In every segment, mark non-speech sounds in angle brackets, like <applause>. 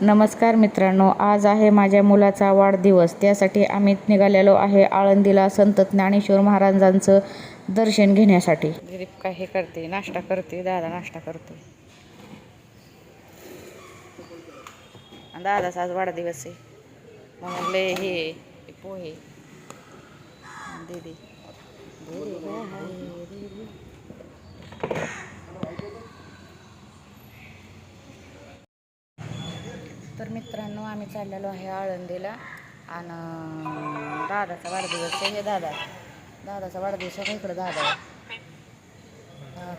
नमस्कार मित्रांनो आज आहे माझ्या मुलाचा वाढदिवस. त्यासाठी आम्ही निघालेलो आहे आळंदीला संत ज्ञानेश्वर महाराजांचं दर्शन घेण्यासाठी. काय हे करते? नाश्ता करते. दादा नाश्ता करते. दादाचा आज वाढदिवस आहे. म्हणून लय हे हे पोहे दीदी तर मित्रांनो आम्ही चाललेलो आहे आळंदीला. आणि दादाचा वाढदिवस आहे हे दादा. दादाचा वाढदिवस आहे इकडं दादा. आहे.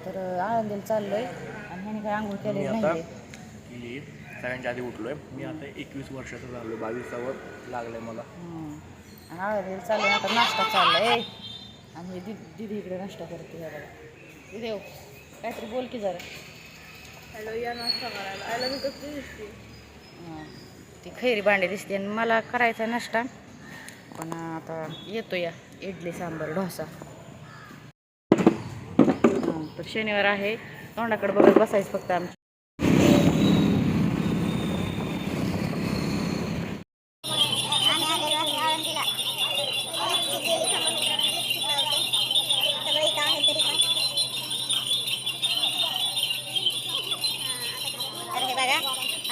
तर आळंदीला चाललोय. आणि ह्याने काय आंघोळ केलेली आता नाही सगळ्यांच्या आधी उठलोय. मी आता एकवीस वर्षाचा झालो बावीसावर लागलंय मला. हम्म. आणि आळंदीला चाललोय. आता नाश्ता चाललाय. ए. आणि हे दीदी दीदी इकडे नाश्ता करते हे बघा. दीदी हो, काहीतरी बोल की जरा. हॅलो या नाश्ता करायला. आयला मी कसली दिसते. ती खैरी भांडी दिसते आणि मला करायचा नाश्ता. पण आता येतो या इडली सांबर डोसा. तर शनिवार आहे. तोंडाकडे बघत बसायचं फक्त आमच्या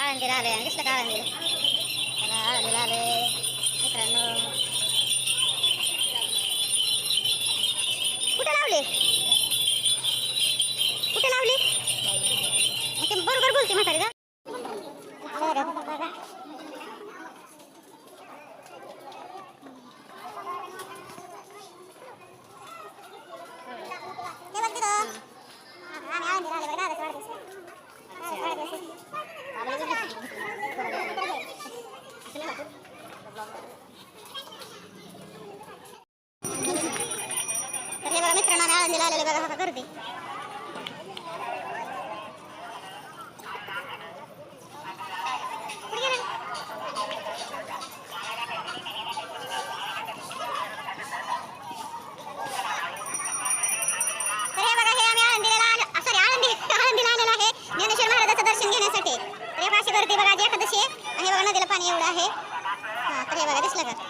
आळंदीला आले आणि कसलं का आळंदीला बघा आळंदीला आले मित्रांनो कुठे लावले कुठे लावली बरोबर बोलते म्हातारी का बघा. हे बघ तिथं. आम्ही आळंदीला आले बघा दादाचा वाढदिवस आहे. तर हे बघा मित्रांनो आम्ही आळंदीला आलेले बघा बघा गर्दी कुठे गेले? तर हे बघा हे आम्ही आळंदीला आलो सॉरी आळंदी आळंदीला आलेलो आहे ज्ञानेश्वर महाराजाचं दर्शन घेण्यासाठी तर हे अशी गर्दी बघा जे एखादशी आहे. हे बघा नदीला पाणी एवढं आहे. हा तर हे बघा दिसलं का?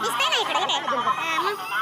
दिसतंय ना इकडे इकडे. हा, मग.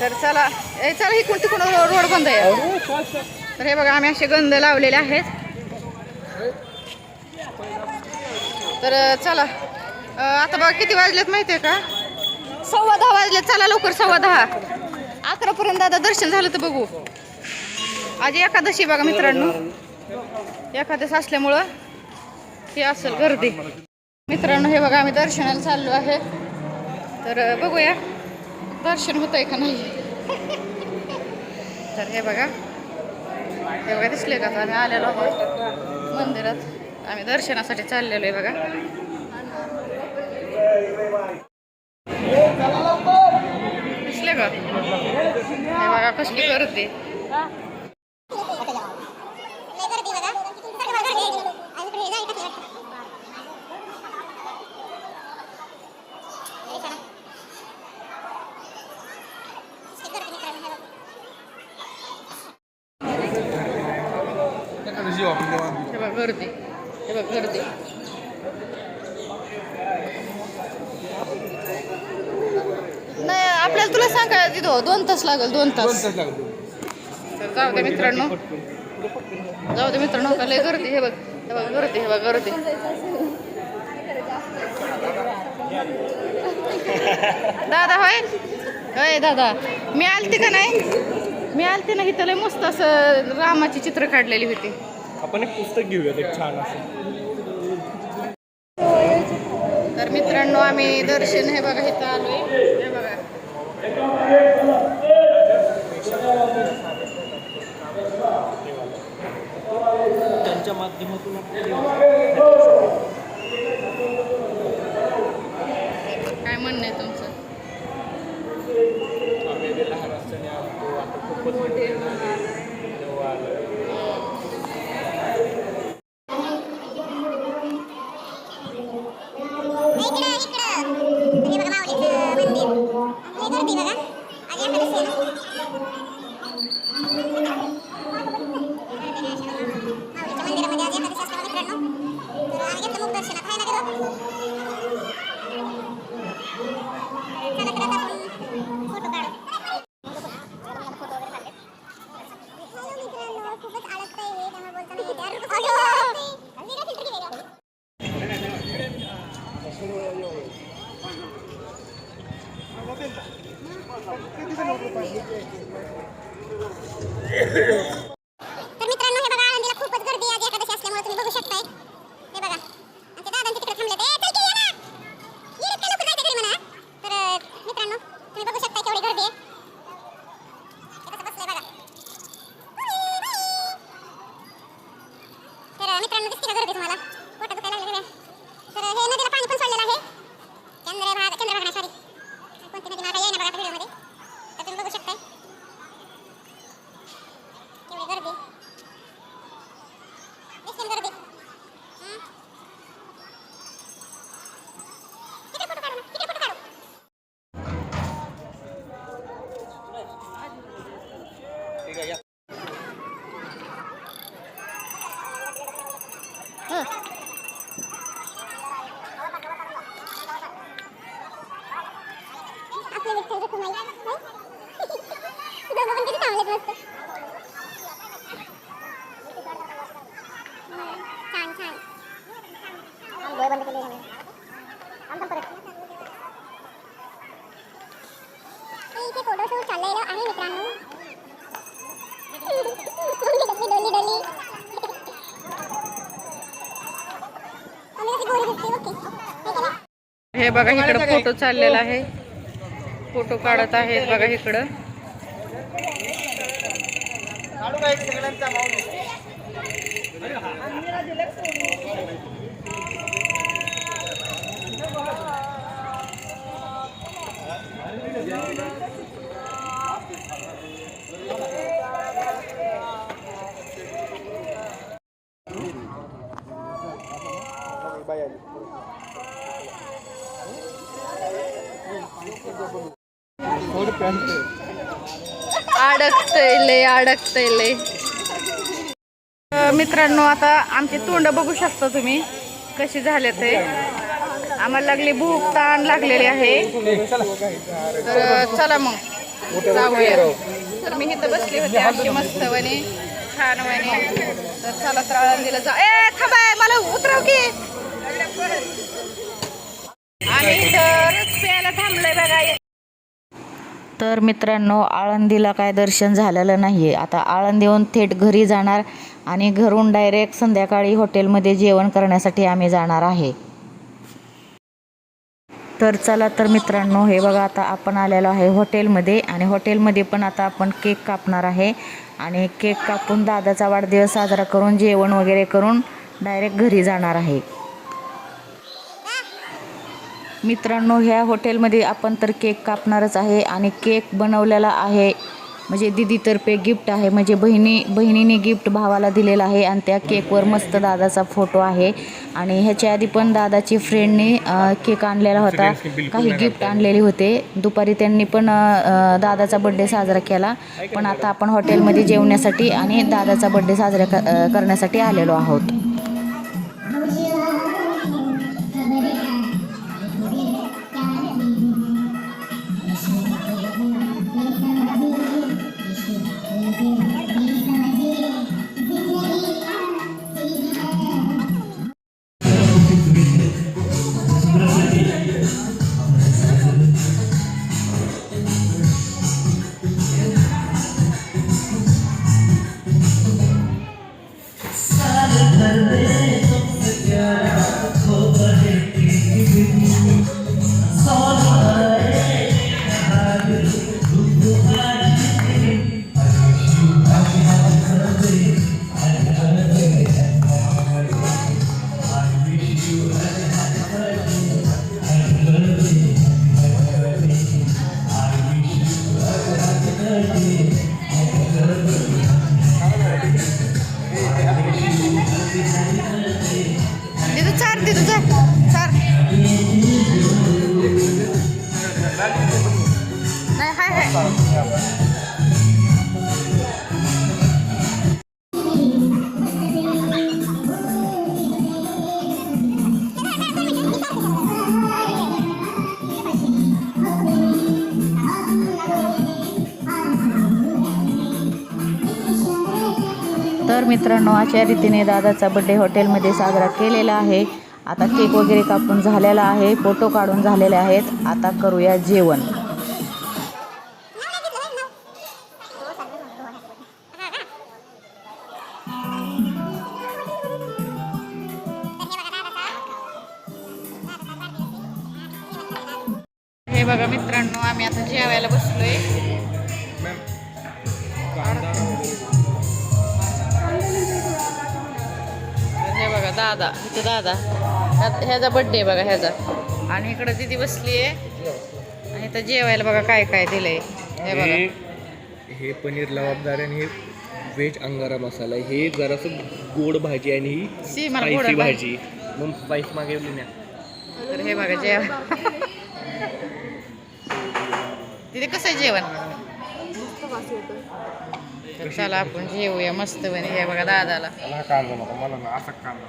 तर चला ए चला इकडून तिकडून रोड बंद आहे? तर हे बघा आम्ही असे गंध लावलेले आहेत. तर चला. आता बघा किती वाजलेत माहितीये का? सव्वा दहा वाजलेत. चला लवकर सव्वा दहा. अकरा पर्यंत दर्शन झालं तर बघू. आज एकादशी बघा मित्रांनो. एखादस असल्यामुळं हे असेल गर्दी. मित्रांनो हे बघा आम्ही दर्शनाला चाललो आहे. तर बघूया. दर्शन होत आहे का नाही? तर हे बघा. हे बघा दिसले का आम्ही आलेलो आहोत. मंदिरात आम्ही दर्शनासाठी चाललेलो आहे बघा. दिसले का? हे बघा कसली गर्दी लय गर्दी बघा सगळी बघा गर्दी आहे. आणि इकडे हे जाईल का ते? लय छान. किती गर्दी मित्रांनो, हे बघा. हे बघा गर्दी. हे बघा गर्दी. नाही आपल्याला तुला सांगा तिथं दोन तास लागेल दोन तास. तर जाऊ दे मित्रांनो. जाऊ दे मित्रांनो का लय गर्दी. हे बघ हे बघ गर्दी हे बघ गर्दी. दादा होय? होय दादा. मी आलते का नाही? मी आलते ना इथं लय मस्त असं रामाची चित्र काढलेली होती. आपण एक पुस्तक घेऊयात एक छान असं. तर मित्रांनो आम्ही दर्शन हे बघा इथं आलोय. हे बघा. त्यांच्या माध्यमातून काय म्हणणं आहे तुमचं? आम्ही लहान असताना खूपच मोठे Oh, yeah. अं, मित्रांनो तुम्हाला पोटात दुखायला लागले सगळे. तर हे नदीला पाणी पण सोडलेलं आहे. चंद्रभागा चंद्रभागा सॉरी कोणती नदी? मला येईना बघा व्हिडिओमध्ये तर तुम्ही बघू शकताय. केवढी गर्दी. दिसते गर्दी. हं? तिकडे फोटो काढू ना तिकडे फोटो काढू आपले विठ्ठल रखुमाई नाही? दोघं पण किती चांगले मस्त छान छान आम्ही डोळे बंद केले म्हणून आमचा परत इथे फोटो शूट चाललेलं आहे मित्रांनो डोली डोली डोली आम्ही कशी गोरी दिसते ओके हे बघा हे बघा इकडं फोटो चाललेला आहे. फोटो काढत आहेत. बघा इकडं. अडकतय लय अडकतय लय. मित्रांनो आता आमची तोंड बघू शकता तुम्ही कशी झाले ते. आम्हाला लागली भूक ताण लागलेली आहे. तर चला मग जाऊया. तर मी इथं बसली होती अशी मस्त वने छान वने तर चला तर आळंदीला जा. ए थांबाय मला उतरव की. आम्ही इथं रस प्यायला थांबलंय बघा. तर मित्रांनो आळंदीला काय दर्शन झालेलं नाही आहे आता आळंदीहून थेट घरी जाणार आणि घरून डायरेक्ट संध्याकाळी हॉटेलमध्ये जेवण करण्यासाठी आम्ही जाणार आहे. तर चला तर मित्रांनो हे बघा आता आपण आलेलो आहे हॉटेलमध्ये आणि हॉटेलमध्ये पण आता आपण केक कापणार आहे. आणि केक कापून दादाचा वाढदिवस साजरा करून जेवण वगैरे करून डायरेक्ट घरी जाणार आहे. मित्रांनो ह्या हॉटेलमध्ये आपण तर केक कापणारच आहे आणि केक बनवलेला आहे. म्हणजे दिदीतर्फे गिफ्ट आहे. म्हणजे बहिणी बहिणीने गिफ्ट भावाला दिलेलं आहे आणि त्या केकवर मस्त दादाचा फोटो आहे. आणि ह्याच्या आधी पण दादाची फ्रेंडने केक आणलेला होता. काही गिफ्ट आणलेले होते. दुपारी त्यांनी पण दादाचा बड्डे साजरा केला. पण आता आपण हॉटेलमध्ये जेवण्यासाठी आणि दादाचा बड्डे साजरा करण्यासाठी आलेलो आहोत. तर मित्रांनो अशा रीतीने दादाचा बड्डे हॉटेलमध्ये साजरा केलेला आहे. आता केक वगैरे कापून झालेला आहे फोटो काढून झालेले आहेत. आता करूया जेवण. दादा इथं दादा. ह्या- ह्याचा बड्डे बघा ह्याचा. आणि इकडं दिदी बसली आहे. आणि इथं जेवायला बघा काय काय दिलंय. हे बघा. हे पनीर लवाबदार आणि हे व्हेज अंगारा मसाला आहे. हे जरासं गोड भाजी आणि ही सी मला गोड स्पायसी भाजी. भाजी मग स्पाईस मागवली ना तर हे बघा जेवण. <laughs> तिथे कसं आहे जेवण? तर चला आपण जेवूया मस्त बने हे बघा दादाला. मला कांदा नको मला ना असा कांदा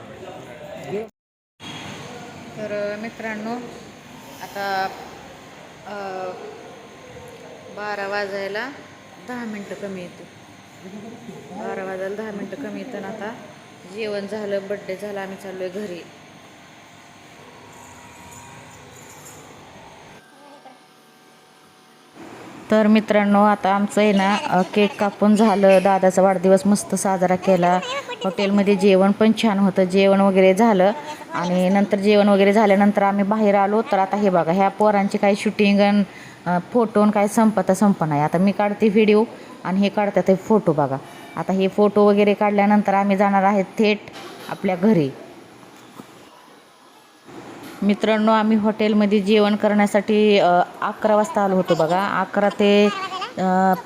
तर मित्रांनो आता बारा वाजायला दहा मिनटं कमी येते बारा वाजायला दहा मिनटं कमी येतं आणि आता जेवण झालं बड्डे झाला आम्ही चाललोय घरी. तर मित्रांनो आता आमचं आहे ना केक कापून झालं. दादाचा वाढदिवस मस्त साजरा केला. हॉटेलमध्ये जेवण पण छान होतं. जेवण वगैरे झालं. आणि नंतर जेवण वगैरे झाल्यानंतर आम्ही बाहेर आलो. तर आता हे बघा ह्या पोरांची काही शूटिंग आणि फोटो काय संपता संप आहे आता मी काढते व्हिडिओ आणि हे काढतात ते फोटो बघा. आता हे फोटो वगैरे काढल्यानंतर आम्ही जाणार आहे थेट आपल्या घरी. मित्रांनो आम्ही हॉटेलमध्ये जेवण करण्यासाठी अकरा वाजता आलो होतो बघा. अकरा ते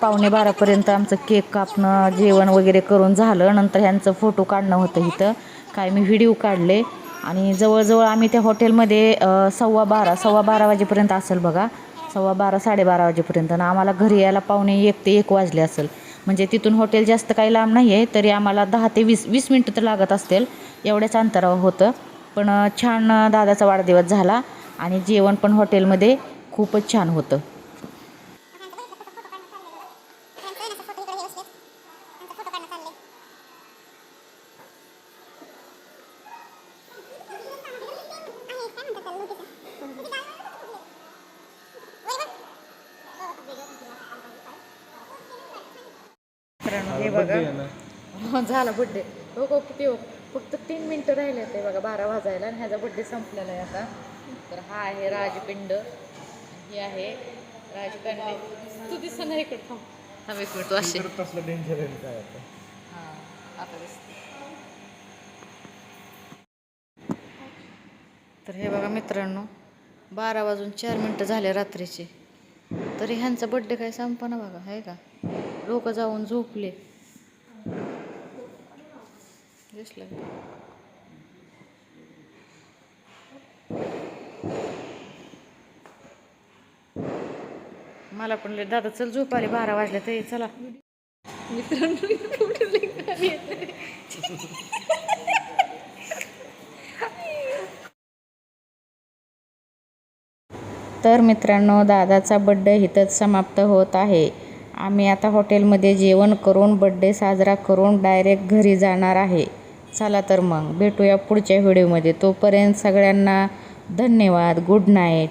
पावणे बारापर्यंत आमचं केक कापणं जेवण वगैरे करून झालं. नंतर ह्यांचं फोटो काढणं होतं इथं. काय मी व्हिडिओ काढले. आणि जवळजवळ आम्ही त्या हॉटेलमध्ये सव्वा बारा सव्वा बारा वाजेपर्यंत असेल बघा. सव्वा बारा साडेबारा वाजेपर्यंत. आणि आम्हाला घरी यायला पावणे एक ते एक वाजले असेल. म्हणजे तिथून हॉटेल जास्त काही लांब नाही आहे तरी आम्हाला दहा ते वीस वीस मिनटं तर लागत असतील. एवढ्याच अंतरावर होतं. पण छान दादाचा वाढदिवस झाला आणि जेवण पण हॉटेलमध्ये खूपच छान होतं. हे बघा. हो झाला बड्डे. हो हो किती हो? फक्त तीन मिनटं राहिले ते बघा बारा वाजायला आणि ह्याचा बड्डे संपलेला आहे आता. तर हा आहे राजपिंड. ही आहे राजकन्या तू दिसत नाही इकडं थांब. थांब एक मिनिट डेंजर आहे काय आता? हां आता दिसते तर हे बघा मित्रांनो बारा वाजून चार मिनटं झाले रात्रीचे. तरी ह्यांचा बड्डे काय संपना बघा आहे का? लोक जाऊन झोपले. दिसलं? मला पण दादा चल झोप आले बारा वाजले ते चला. तर मित्रांनो दादाचा बड्डे इथंच समाप्त होत आहे. आम्ही आता हॉटेलमध्ये जेवण करून बड्डे साजरा करून डायरेक्ट घरी जाणार आहे. चला तर मग भेटूया पुढच्या व्हिडिओमध्ये. तोपर्यंत सगळ्यांना धन्यवाद. Good night